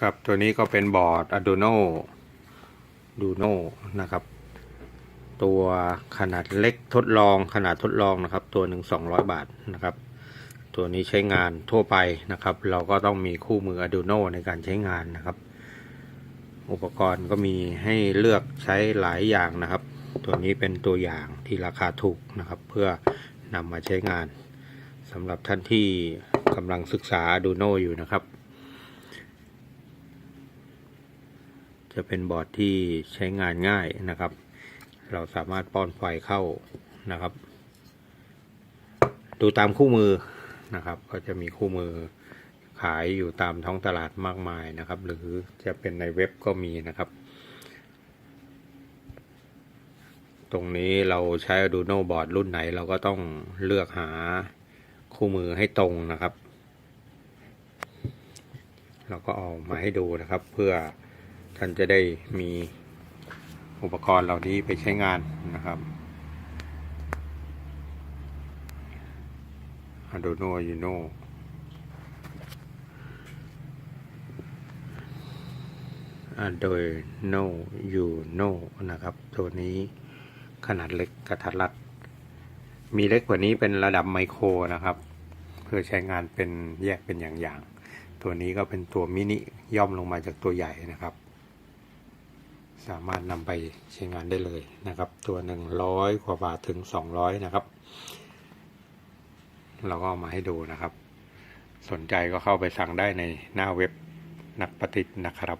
ครับตัวนี้ก็เป็นบอร์ด Arduino Duino นะครับ ตัวขนาดเล็กทดลองขนาดทดลองนะครับ ตัวหนึ่ง200บาทนะครับ ตัวนี้ใช้งานทั่วไปนะครับ เราก็ต้องมีคู่มือ Arduino ในการใช้งานนะครับ อุปกรณ์ก็มีให้เลือกใช้หลายอย่างนะครับ ตัวนี้เป็นตัวอย่างที่ราคาถูกนะครับ เพื่อนำมาใช้งานสำหรับท่านที่กำลังศึกษา Arduino อยู่นะครับ จะเป็นบอร์ดที่ใช้งานง่ายนะครับ เราสามารถป้อนไฟเข้านะครับ ดูตามคู่มือนะครับ ก็จะมีคู่มือขายอยู่ตามท้องตลาดมากมายนะครับ หรือจะเป็นในเว็บก็มีนะครับ ตรงนี้เราใช้ Arduino บอร์ดรุ่นไหนเราก็ต้องเลือกหาคู่มือให้ตรงนะครับ เราก็เอามาให้ดูนะครับเพื่อ ท่านจะได้มีอุปกรณ์เหล่านี้ไปใช้งานนะครับ Arduino Uno Arduino Uno นะครับ ตัวนี้ขนาดเล็กกระทัดรัด มีเล็กกว่านี้เป็นระดับไมโครนะครับ เพื่อใช้งานเป็นแยกเป็นอย่างๆ ตัวนี้ก็เป็นตัวมินิย่อมลงมาจากตัวใหญ่นะครับ สามารถนำไปใช้งานได้เลยนะครับ ตัวหนึ่งร้อยกว่าบาทถึงสองร้อยนะครับ เราก็เอามาให้ดูนะครับ สนใจก็เข้าไปสั่งได้ในหน้าเว็บนักประดิษฐ์นะครับ